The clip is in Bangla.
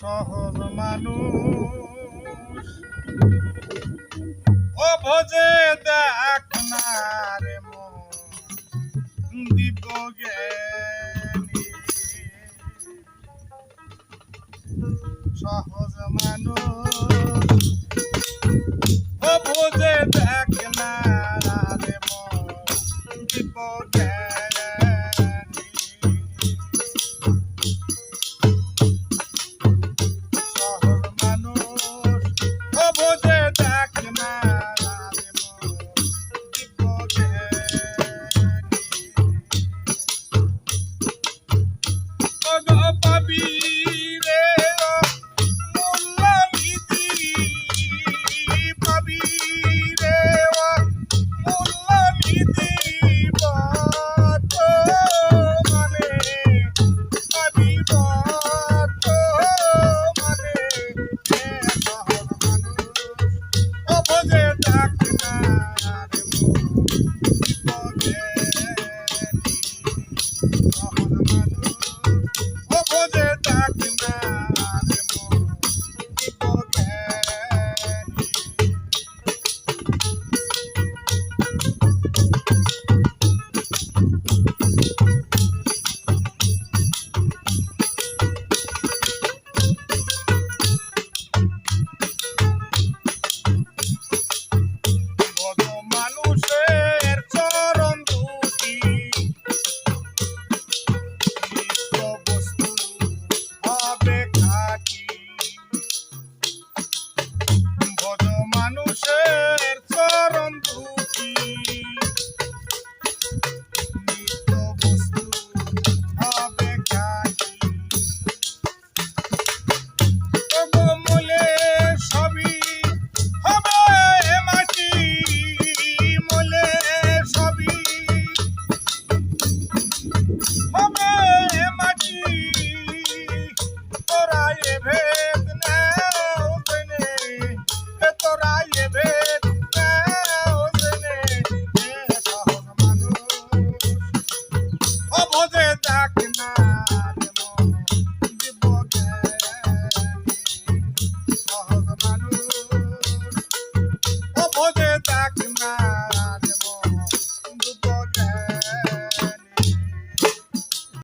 সহজ মানুষ। ও ভোজে দেখ সহজ মানুষ। বোঝে ডাক না